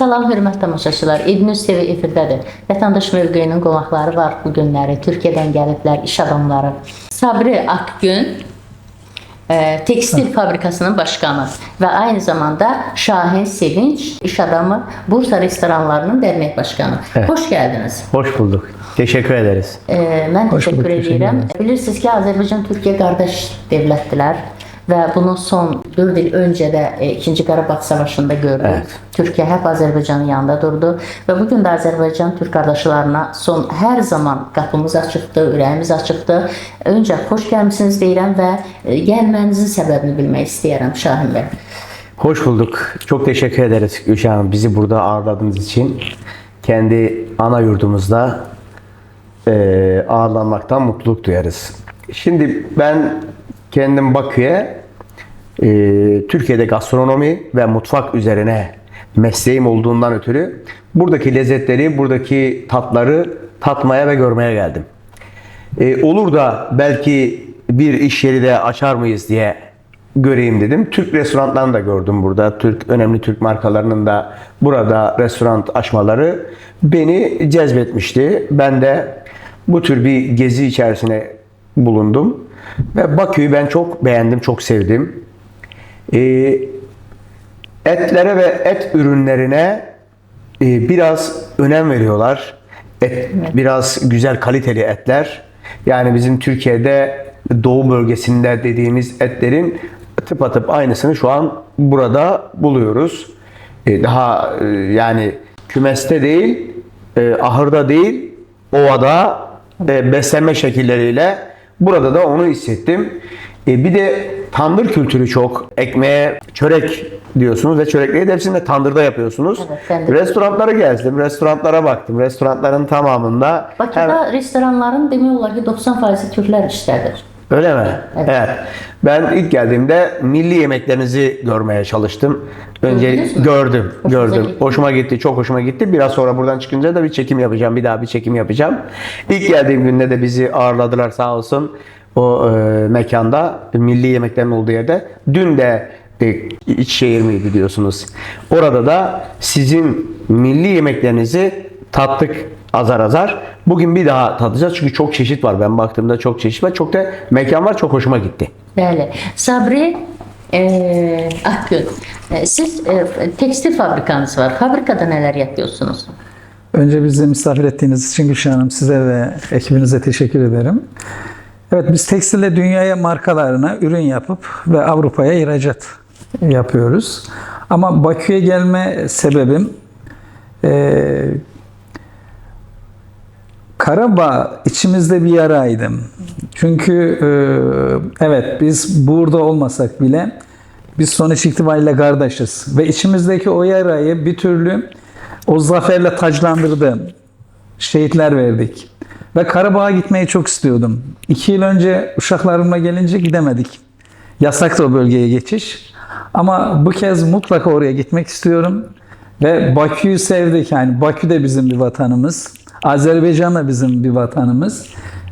Salam hörmətli tamaşaçılar. İdnüz TV efirdədir. Vətəndaş mövqeyinin qonaqları var bu günləri. Türkiyədən gəliblər, iş adamları. Sabri Akgün e, tekstil fabrikasının başkanı və aynı zamanda Şahin Sevinç iş adamı Bursa restoranlarının dərnək başkanı. Evet. Xoş gəldiniz. Hoş bulduk. Teşekkür ederiz. E, mən Xoş təşəkkür bulduk, teşekkür edirəm. Bilirsiniz ki, Azərbaycan Türkiyə qardaş dövlətdilər və bunu son 4 il öncə də e, 2-ci Qarabağ savaşında gördük. Evet. Türkiyə hep Azərbaycanın yanında durdu və bu gün də Azərbaycan türk qardaşlarına son hər zaman qapımız açıqdır, ürəyimiz açıqdır. Öncə xoş gəlmisiniz deyirəm və e, gəlmənizin səbəbini bilmək istəyirəm Şahin bəy. Hoş bulduk. Çok teşekkür ederiz Gülşah Hanım. Bizi burada ağırladığınız için. Kendi ana yurdumuzda eee ağırlanmaktan mutluluk duyarız. Şimdi ben kendim Bakü'ye eee, Türkiye'de gastronomi ve mutfak üzerine mesleğim olduğundan ötürü buradaki lezzetleri, buradaki tatları tatmaya ve görmeye geldim. E, olur da belki bir iş yeri de açar mıyız diye göreyim dedim. Türk restoranlarını da gördüm burada. Türk önemli Türk markalarının da burada restoran açmaları beni cezbetmişti. Ben de bu tür bir gezi içerisine bulundum ve Bakü'yü ben çok beğendim, çok sevdim. E, etlere ve et ürünlerine e, biraz önem veriyorlar. Et, biraz güzel kaliteli etler. Yani bizim Türkiye'de doğu bölgesinde dediğimiz etlerin tıpatıp aynısını şu an burada buluyoruz. E, daha e, yani kümeste değil, ahırda değil, ovada beslenme şekilleriyle burada da onu hissettim. E, bir de tandır kültürü çok. Ekmeğe çörek diyorsunuz ve çörekleri de hepsini de tandırda yapıyorsunuz. Evet, ben de- Restoranlara gezdim, restoranlara baktım. Restoranların tamamında Bakıda restoranların demək olar ki 90%i türklər işlədir. Öyle mi? Evet. Evet. Ben ilk geldiğimde milli yemeklerinizi görmeye çalıştım. Önce Gördünüz gördüm, Hoşunuza gördüm. gitti. Hoşuma gitti, çok hoşuma gitti. Biraz sonra buradan çıkınca da bir çekim yapacağım. Bir daha bir çekim yapacağım. İlk geldiğim günde de bizi ağırladılar sağ olsun. O e, mekanda, milli yemeklerin olduğu yerde. Dün de e, iç şehir miydi diyorsunuz. Orada da sizin milli yemeklerinizi tattık azar azar. Bugün bir daha tadacağız çünkü çok çeşit var. Ben baktığımda çok çeşit var. Çok da mekan var. Çok hoşuma gitti. Bəli. Sabri e, Akgün. E, siz e, tekstil fabrikanız var. Fabrikada neler yapıyorsunuz? Önce bizi misafir ettiğiniz için Gülşah Hanım size ve ekibinize teşekkür ederim. Evet biz tekstille dünyaya markalarına ürün yapıp ve Avrupa'ya ihracat yapıyoruz. Ama Bakü'ye gelme sebebim eee Karabağ içimizde bir yaraydı. Çünkü eee, evet biz burada olmasak bile biz sonuç itibariyle kardeşiz. Ve içimizdeki o yarayı bir türlü o zaferle taclandırdı. Şehitler verdik. Ve Karabağ'a gitmeyi çok istiyordum. İki yıl önce uşaklarımla gelince gidemedik. Yasaktı o bölgeye geçiş. Ama bu kez mutlaka oraya gitmek istiyorum. Ve Bakü'yü sevdik. Yani Bakü de bizim bir vatanımız. Azerbaycan da bizim bir vatanımız.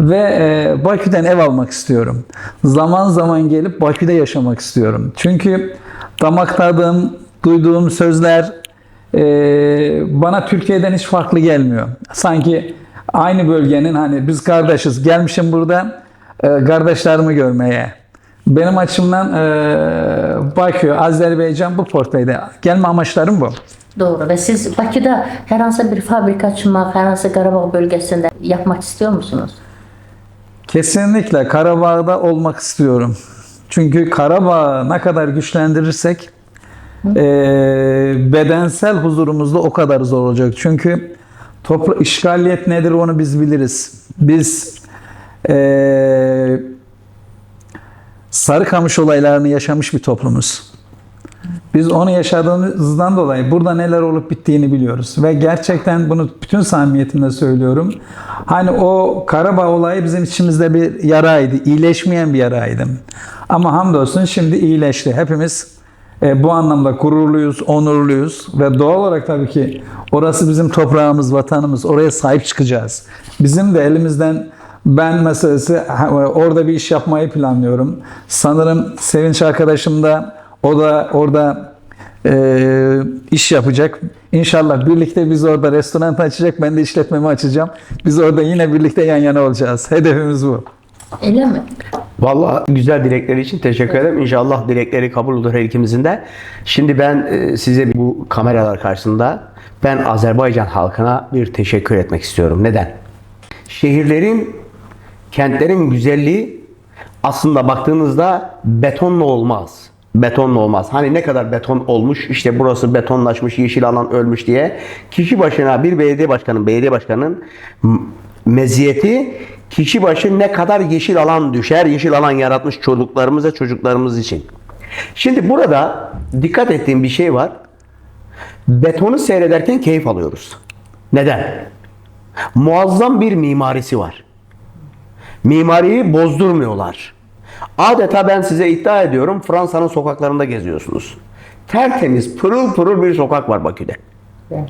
Ve e, Bakü'den ev almak istiyorum. Zaman zaman gelip Bakü'de yaşamak istiyorum. Çünkü damak tadım, duyduğum sözler e, bana Türkiye'den hiç farklı gelmiyor. Sanki aynı bölgenin hani biz kardeşiz. Gelmişim burada e, kardeşlerimi görmeye. Benim açımdan e, Bakü, Azerbaycan bu portföyde. Gelme amaçlarım bu. Doğru. Və siz Bakıda hər hansı bir fabrika açmaq, hər hansı Qarabağ bölgəsində yapmaq istiyor musunuz? Kesinlikle Karabağ'da olmak istiyorum. Çünkü Karabağ'ı ne kadar güçlendirirsek e, bedensel huzurumuzda o kadar zor olacak. Çünkü topla, işgaliyet nedir onu biz biliriz. Biz e, Sarıkamış olaylarını yaşamış bir toplumuz. Biz onu yaşadığımızdan dolayı burada neler olup bittiğini biliyoruz. Ve gerçekten bunu bütün samimiyetimle söylüyorum. Hani o Karabağ olayı bizim içimizde bir yaraydı. iyileşmeyen bir yaraydı. Ama hamdolsun şimdi iyileşti. Hepimiz e, bu anlamda gururluyuz, onurluyuz. Ve doğal olarak tabii ki orası bizim toprağımız, vatanımız. Oraya sahip çıkacağız. Bizim de elimizden ben meselesi orada bir iş yapmayı planlıyorum. Sanırım Sevinç arkadaşım da o da orada e, iş yapacak. İnşallah birlikte biz orada restoran açacak, ben de işletmemi açacağım. Biz orada yine birlikte yan yana olacağız. Hedefimiz bu. Elə mi? Vallahi güzel dilekleri için teşekkür ederim. İnşallah dilekleri kabul olur her ikimizin de. Şimdi ben e, size bu kameralar karşısında ben Azerbaycan halkına bir teşekkür etmek istiyorum. Neden? Şehirlerin, kentlerin güzelliği aslında baktığınızda betonla olmaz. Betonla olmaz. Hani ne kadar beton olmuş, işte burası betonlaşmış, yeşil alan ölmüş diye. Kişi başına bir belediye başkanının, belediye başkanının meziyeti kişi başı ne kadar yeşil alan düşer, yeşil alan yaratmış çocuklarımız ve çocuklarımız için. Şimdi burada dikkat ettiğim bir şey var. Betonu seyrederken keyif alıyoruz. Neden? Muazzam bir mimarisi var. Mimariyi bozdurmuyorlar. Adeta ben size iddia ediyorum Fransa'nın sokaklarında geziyorsunuz. Tertemiz, pırıl pırıl bir sokak var Bakü'de.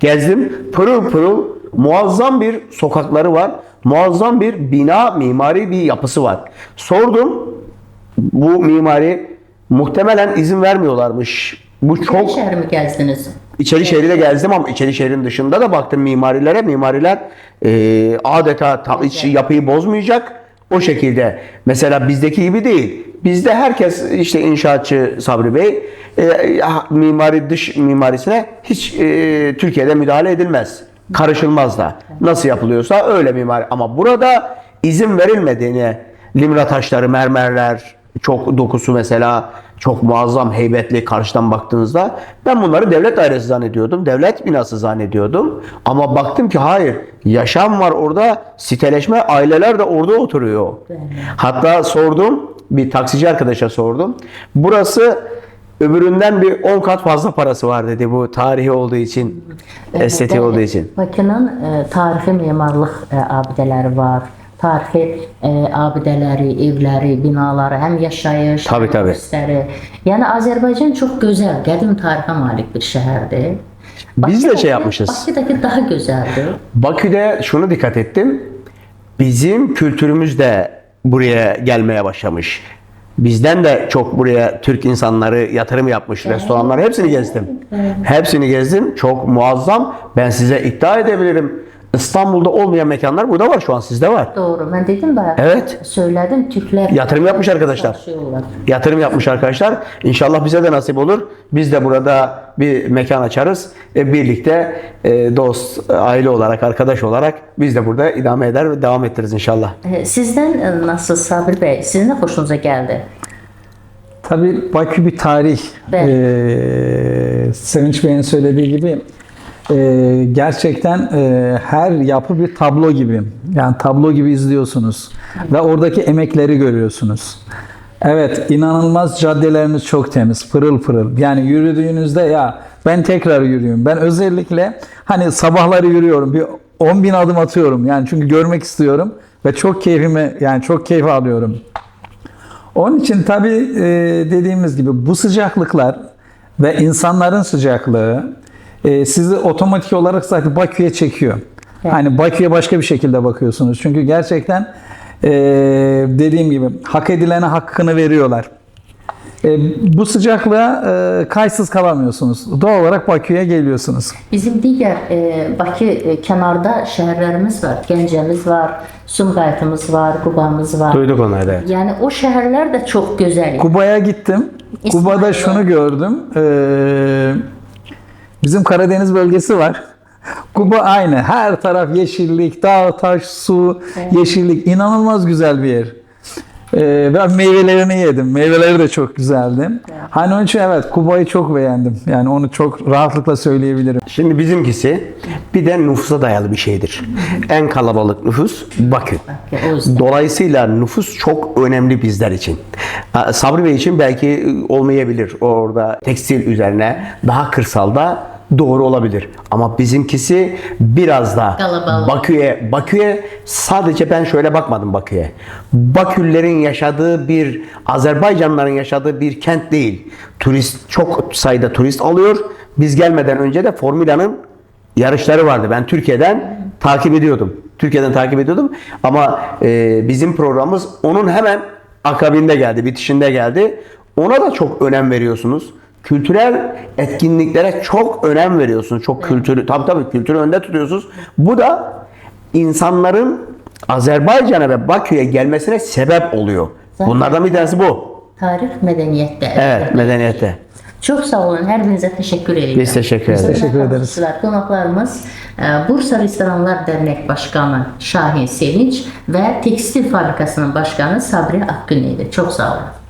Gezdim. Pırıl pırıl muazzam bir sokakları var. Muazzam bir bina, mimari bir yapısı var. Sordum. Bu mimari muhtemelen izin vermiyorlarmış. Bu Çok çok şəhər mi gəzdiniz? İçeri şehri de gezdim ama içeri şehrin dışında da baktım mimarilere. Mimariler e, adeta ta, iç yapıyı bozmayacak. O şekilde. Mesela bizdeki gibi değil. Bizde herkes işte inşaatçı Sabri Bey e, mimari dış mimarisine hiç e, Türkiye'de müdahale edilmez. Karışılmaz da. Nasıl yapılıyorsa öyle mimari. Ama burada izin verilmediğini limra taşları, mermerler, çok dokusu mesela çok muazzam, heybetli karşıdan baktığınızda ben bunları devlet dairesi zannediyordum. Devlet binası zannediyordum. Ama baktım ki hayır. Yaşam var orada. Siteleşme aileler de orada oturuyor. Hatta sordum. Bir taksici arkadaşa sordum. Burası öbüründen bir 10 kat fazla parası var dedi bu tarihi olduğu için, estetik Bəli, olduğu için. Bakının e, tarixi memarlıq e, abidələri var. Tarixi e, abidələri, evləri, binaları, həm yaşayış, Tabii, həm ofisləri. Yəni Azərbaycan çox gözəl, qədim tarixə malik bir şəhərdir. Biz de şey yapmışız. Bakıdakı daha gözəldir. Bakü'de şunu dikkat ettim. Bizim kültürümüz de buraya gelmeye başlamış. Bizden de çok buraya Türk insanları yatırım yapmış. Restoranlar hepsini gezdim. Hepsini gezdim. Çok muazzam. Ben size iddia edebilirim. İstanbul'da olmayan mekanlar burada var şu an sizde var. Doğru. Mən dedim bayaq. Evet. Söylədim Türklər Yatırım yapmış arkadaşlar. çalışıyorlar. Yatırım yapmış arkadaşlar. İnşallah bize de nasip olur. Biz de burada bir mekan açarız. E, birlikte e, dost, aile olarak, arkadaş olarak biz de burada idame eder ve devam ettiririz inşallah. E, Sizdən e, nasıl Sabir bəy? Sizin nə xoşunuza gəldi? Tabii Bakü bir tarih. Evet. Ee, Sevinç Bey'in söylediği gibi e, gerçekten e, her yapı bir tablo gibi. Yani tablo gibi izliyorsunuz. Ve oradaki emekleri görüyorsunuz. Evet inanılmaz caddeleriniz çok temiz. Pırıl pırıl. Yani yürüdüğünüzde ya ben tekrar yürüyorum. Ben özellikle hani sabahları yürüyorum. Bir 10 bin adım atıyorum. Yani çünkü görmek istiyorum. Ve çok keyfime yani çok keyif alıyorum. Onun için tabii e, dediğimiz gibi bu sıcaklıklar ve insanların sıcaklığı e, sizi otomatik olarak zaten Bakü'ye çekiyor. Hani Bakü'ye başka bir şekilde bakıyorsunuz. Çünkü gerçekten e, dediğim gibi hak edilene hakkını veriyorlar. E, bu sıcaklığa e, kaysız kalamıyorsunuz. Doğal olarak Bakü'ye geliyorsunuz. Bizim digər e, Bakı e, kənarda şəhərlərimiz var. Gəncəmiz var, Sumqayıtımız var, Qubamız var. Duyduk onları da. Yəni o şəhərlər də çox gözəl. Kuba'ya gittim. İsmail Kuba'da var. şunu gördüm. Ee, bizim Karadeniz bölgesi var. Kuba aynı. Her taraf yeşillik, dağ, taş, su, yeşillik. İnanılmaz güzel bir yer. Ee, ben meyvelerini yedim. Meyveleri de çok güzeldi. Hani onun için evet Kuba'yı çok beğendim. Yani onu çok rahatlıkla söyleyebilirim. Şimdi bizimkisi bir de nüfusa dayalı bir şeydir. En kalabalık nüfus Bakü. Dolayısıyla nüfus çok önemli bizler için. Sabri Bey için belki olmayabilir orada tekstil üzerine daha kırsalda doğru olabilir. Ama bizimkisi biraz da Kalabalık. Bakü'ye Bakü'ye sadece ben şöyle bakmadım Bakü'ye. Bakülilerin yaşadığı bir Azerbaycanlıların yaşadığı bir kent değil. Turist çok sayıda turist alıyor. Biz gelmeden önce de Formula'nın yarışları vardı. Ben Türkiye'den takip ediyordum. Türkiye'den takip ediyordum. Ama e, bizim programımız onun hemen akabinde geldi, bitişinde geldi. Ona da çok önem veriyorsunuz. Kültürel etkinliklere çok önem veriyorsunuz. Çok kültürü, tabii tabii kültürü önde tutuyorsunuz. Bu da insanların Azerbaycan'a ve Bakü'ye gelmesine sebep oluyor. Zaten- Bunlardan bir tanesi bu. Tarix mədəniyyətdə. Evet, medeniyette. Çox sağ olun. Hər birinizə təşəkkür edirəm. Biz teşekkür ederiz. Teşekkür ederiz. Qonaqlarımız e, Bursa Restoranlar Dərnək Başqanı Şahin Sevinç və Tekstil Fabrikasının başqanı Sabri Akgün idi. Çox sağ olun.